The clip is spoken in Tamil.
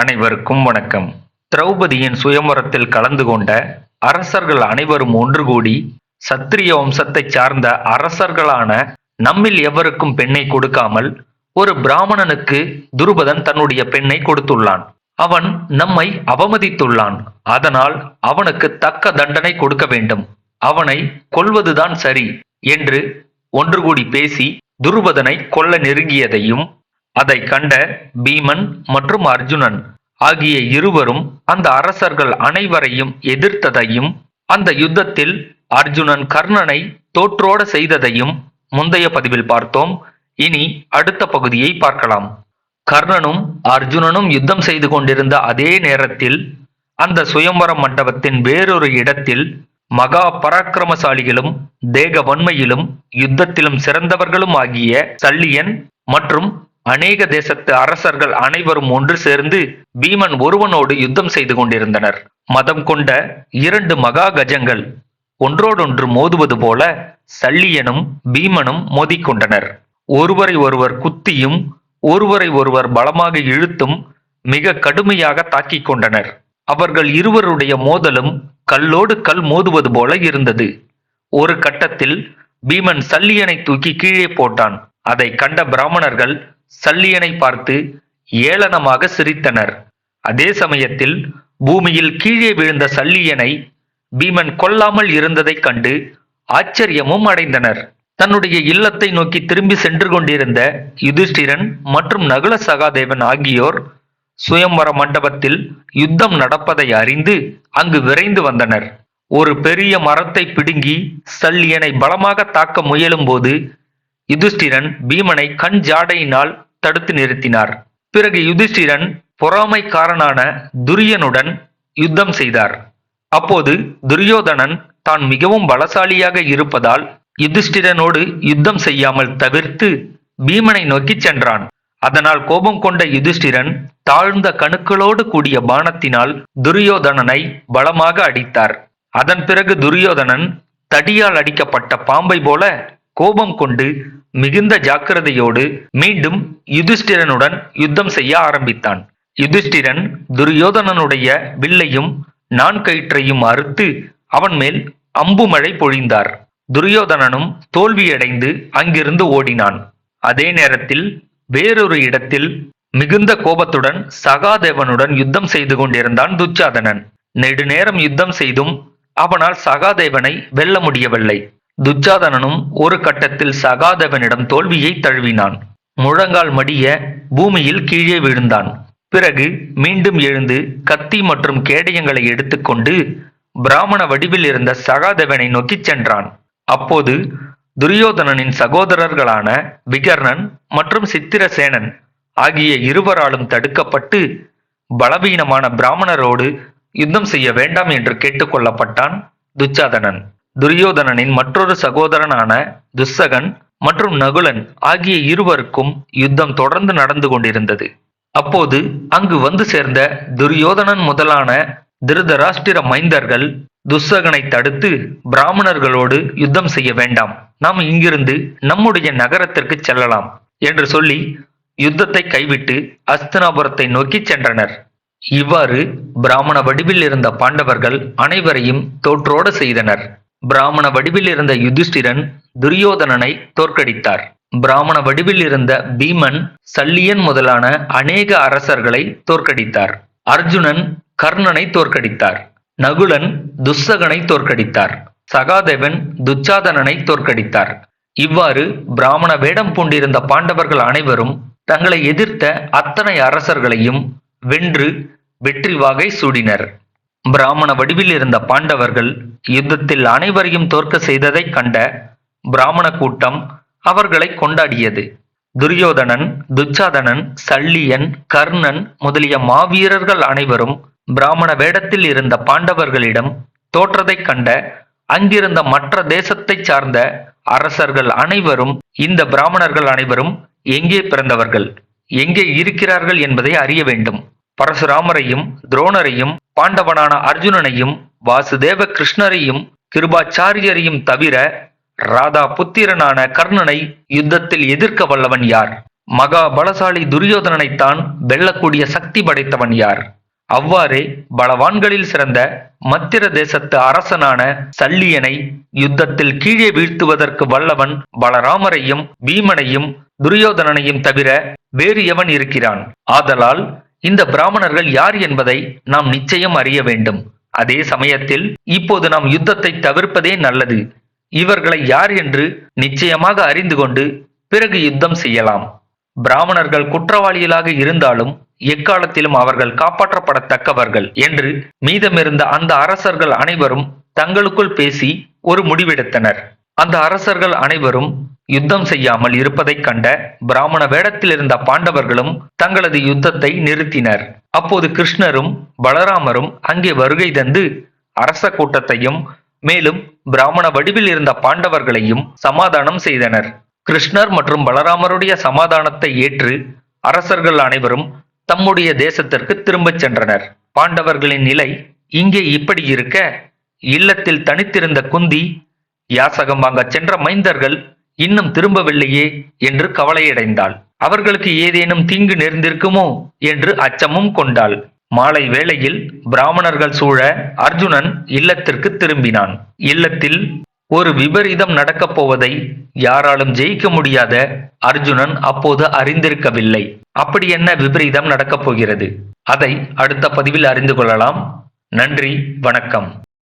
அனைவருக்கும் வணக்கம். திரௌபதியின் சுயமரத்தில் கலந்து கொண்ட அரசர்கள் அனைவரும் ஒன்று கூடி சத்திரிய வம்சத்தை சார்ந்த அரசர்களான நம்மில் எவருக்கும் பெண்ணை கொடுக்காமல் ஒரு பிராமணனுக்கு துருபதன் தன்னுடைய பெண்ணை கொடுத்துள்ளான். அவன் நம்மை அவமதித்துள்ளான். அதனால் அவனுக்கு தக்க தண்டனை கொடுக்க வேண்டும். அவனை கொல்வதுதான் சரி என்று ஒன்று கூடி பேசி துருபதனை கொல்ல நெருங்கியதையும் அதை கண்ட பீமன் மற்றும் அர்ஜுனன் ஆகிய இருவரும் அந்த அரசர்கள் அனைவரையும் எதிர்த்ததையும் அந்த யுத்தத்தில் அர்ஜுனன் கர்ணனை தோற்றோட செய்ததையும் முந்தைய பதிவில் பார்த்தோம். இனி அடுத்த பகுதியை பார்க்கலாம். கர்ணனும் அர்ஜுனனும் யுத்தம் செய்து கொண்டிருந்த அதே நேரத்தில் அந்த சுயம்பர மண்டபத்தின் வேறொரு இடத்தில் மகா பராக்கிரமசாலிகளும் தேக வன்மையிலும் யுத்தத்திலும் சிறந்தவர்களும் ஆகிய சல்லியன் மற்றும் அநேக தேசத்து அரசர்கள் அனைவரும் ஒன்று சேர்ந்து பீமன் ஒருவனோடு யுத்தம் செய்து கொண்டிருந்தனர். மதம் கொண்ட இரண்டு மகா கஜங்கள் ஒன்றோடொன்று மோதுவது போல சல்லியனும் பீமனும் மோதிக்கொண்டனர். ஒருவரை ஒருவர் குத்தியும் ஒருவரை ஒருவர் பலமாக இழுத்தும் மிக கடுமையாக தாக்கிக் கொண்டனர். அவர்கள் இருவருடைய மோதலும் கல்லோடு கல் மோதுவது போல இருந்தது. ஒரு கட்டத்தில் பீமன் சல்லியனை தூக்கி கீழே போட்டான். அதை கண்ட பிராமணர்கள் சல்லியனை பார்த்து ஏளனமாக சிரித்தனர். அதே சமயத்தில் பூமியில் கீழே விழுந்த சல்லியனை பீமன் கொல்லாமல் இருந்ததைக் கண்டு ஆச்சரியமும் அடைந்தனர். தன்னுடைய இல்லத்தை நோக்கி திரும்பி சென்று கொண்டிருந்த யுதிஷ்டிரன் மற்றும் நகுல சகாதேவன் ஆகியோர் சுயம்பர மண்டபத்தில் யுத்தம் நடப்பதை அறிந்து அங்கு விரைந்து வந்தனர். ஒரு பெரிய மரத்தை பிடுங்கி சல்லியனை பலமாக தாக்க முயலும்போது யுதிஷ்டிரன் பீமனை கண் ஜாடையினால் தடுத்து நிறுத்தினார். பிறகு யுதிஷ்டிரன் பொறாமைக்காரனான துரியனுடன் யுத்தம் செய்தார். அப்போது துரியோதனன் தான் மிகவும் பலசாலியாக இருப்பதால் யுதிஷ்டிரனோடு யுத்தம் செய்யாமல் தவிர்த்து பீமனை நோக்கிச் சென்றான். அதனால் கோபம் கொண்ட யுதிஷ்டிரன் தாழ்ந்த கணுக்களோடு கூடிய பானத்தினால் துரியோதனனை பலமாக அடித்தார். அதன் பிறகு துரியோதனன் தடியால் அடிக்கப்பட்ட பாம்பை போல கோபம் கொண்டு மிகுந்த ஜாக்கிரதையோடு மீண்டும் யுதிஷ்டிரனுடன் யுத்தம் செய்ய ஆரம்பித்தான். யுதிஷ்டிரன் துரியோதனனுடைய வில்லையும் நான்கயிற்றையும் அறுத்து அவன் மேல் அம்புமழை பொழிந்தார். துரியோதனனும் தோல்வியடைந்து அங்கிருந்து ஓடினான். அதே நேரத்தில் வேறொரு இடத்தில் மிகுந்த கோபத்துடன் சகாதேவனுடன் யுத்தம் செய்து கொண்டிருந்தான் துச்சாதனன். நெடுநேரம் யுத்தம் செய்தும் அவனால் சகாதேவனை வெல்ல முடியவில்லை. துச்சாதனனும் ஒரு கட்டத்தில் சகாதேவனிடம் தோல்வியை தழுவினான். முழங்கால் மடிய பூமியில் கீழே விழுந்தான். பிறகு மீண்டும் எழுந்து கத்தி மற்றும் கேடயங்களை எடுத்துக்கொண்டு பிராமண வடிவில் இருந்த சகாதேவனை நோக்கிச் சென்றான். அப்போது துரியோதனனின் சகோதரர்களான விகர்ணன் மற்றும் சித்திரசேனன் ஆகிய இருவராலும் தடுக்கப்பட்டு பலவீனமான பிராமணரோடு யுத்தம் செய்ய வேண்டாம் என்று கேட்டுக்கொள்ளப்பட்டான் துச்சாதனன் துரியோதனனின் மற்றொரு சகோதரனான துஸ்ஸகன் மற்றும் நகுலன் ஆகிய இருவருக்கும் யுத்தம் தொடர்ந்து நடந்து கொண்டிருந்தது. அப்போது அங்கு வந்து சேர்ந்த துரியோதனன் முதலான திருதராஷ்டிர மைந்தர்கள் துஸ்ஸகனை தடுத்து பிராமணர்களோடு யுத்தம் செய்ய வேண்டாம். நாம் இங்கிருந்து நம்முடைய நகரத்திற்கு செல்லலாம் என்று சொல்லி யுத்தத்தை கைவிட்டு அஸ்தினாபுரத்தை நோக்கி சென்றனர். இவ்வாறு பிராமண வடிவில் இருந்த பாண்டவர்கள் அனைவரையும் தோற்றோட செய்தனர். பிராமண வடிவில் இருந்த யுதிஷ்டிரன் துரியோதனனை தோற்கடித்தார். பிராமண வடிவில் இருந்த பீமன் சல்லியன் முதலான அநேக அரசர்களை தோற்கடித்தார். அர்ஜுனன் கர்ணனை தோற்கடித்தார். நகுலன் துஸ்ஸகனை தோற்கடித்தார். சகாதேவன் துச்சாதனனை தோற்கடித்தார். இவ்வாறு பிராமண வேடம் பூண்டிருந்த பாண்டவர்கள் அனைவரும் தங்களை எதிர்த்த அத்தனை அரசர்களையும் வென்று வெற்றி வாகை சூடினர். பிராமண வடிவில் இருந்த பாண்டவர்கள் யுத்தத்தில் அனைவரையும் தோற்க செய்ததைக் கண்ட பிராமண கூட்டம் அவர்களை கொண்டாடியது. துரியோதனன் துச்சாதனன் சல்லியன் கர்ணன் முதலிய மாவீரர்கள் அனைவரும் பிராமண வேடத்தில் இருந்த பாண்டவர்களிடம் தோற்றதைக் கண்ட அங்கிருந்த மற்ற தேசத்தைச் சார்ந்த அரசர்கள் அனைவரும் இந்த பிராமணர்கள் அனைவரும் எங்கே பிறந்தவர்கள் எங்கே இருக்கிறார்கள் என்பதை அறிய வேண்டும். பரசுராமரையும் துரோணரையும் பாண்டவனான அர்ஜுனனையும் வாசுதேவ கிருஷ்ணரையும் கிருபாச்சாரியரையும் தவிர ராதா புத்திரனான கர்ணனை யுத்தத்தில் எதிர்க்க வல்லவன் யார்? மகா பலசாலி துரியோதனனைத்தான் வெல்லக்கூடிய சக்தி படைத்தவன் யார்? அவ்வாறே பலவான்களில் சிறந்த மத்திர தேசத்து அரசனான சல்லியனை யுத்தத்தில் கீழே வீழ்த்துவதற்கு வல்லவன் பலராமரையும் பீமனையும் துரியோதனனையும் தவிர வேறு எவன் இருக்கிறான்? ஆதலால் இந்த பிராமணர்கள் யார் என்பதை நாம் நிச்சயம் அறிய வேண்டும். அதே சமயத்தில் இப்போது நாம் யுத்தத்தை தவிர்ப்பதே நல்லது. இவர்களை யார் என்று நிச்சயமாக அறிந்து கொண்டு பிறகு யுத்தம் செய்யலாம். பிராமணர்கள் குற்றவாளிகளாக இருந்தாலும் எக்காலத்திலும் அவர்கள் காப்பாற்றப்படத்தக்கவர்கள் என்று மீதமிருந்த அந்த அரசர்கள் அனைவரும் தங்களுக்குள் பேசி ஒரு முடிவெடுத்தனர். அந்த அரசர்கள் அனைவரும் யுத்தம் செய்யாமல் இருப்பதைக் கண்ட பிராமண வேடத்தில் இருந்த பாண்டவர்களும் தங்களது யுத்தத்தை நிறுத்தினர். அப்போது கிருஷ்ணரும் பலராமரும் அங்கே வருகை தந்து அரச கூட்டத்தையும் மேலும் பிராமண வடிவில் இருந்த பாண்டவர்களையும் சமாதானம் செய்தனர். கிருஷ்ணர் மற்றும் பலராமருடைய சமாதானத்தை ஏற்று அரசர்கள் அனைவரும் தம்முடைய தேசத்திற்கு திரும்பச் சென்றனர். பாண்டவர்களின் நிலை இங்கே இப்படி இருக்க இல்லத்தில் தனித்திருந்த குந்தி யாசகம் வாங்க சென்ற மைந்தர்கள் இன்னும் திரும்பவில்லையே என்று கவலையடைந்தாள். அவர்களுக்கு ஏதேனும் தீங்கு நேர்ந்திருக்குமோ என்று அச்சமும் கொண்டாள். மாலை வேளையில் பிராமணர்கள் சூழ அர்ஜுனன் இல்லத்திற்கு திரும்பினான். இல்லத்தில் ஒரு விபரீதம் நடக்கப் போவதை யாராலும் ஜெயிக்க முடியாத அர்ஜுனன் அப்போது அறிந்திருக்கவில்லை. அப்படி என்ன விபரீதம் நடக்கப் போகிறது? அதை அடுத்த பதிவில் அறிந்து கொள்ளலாம். நன்றி வணக்கம்.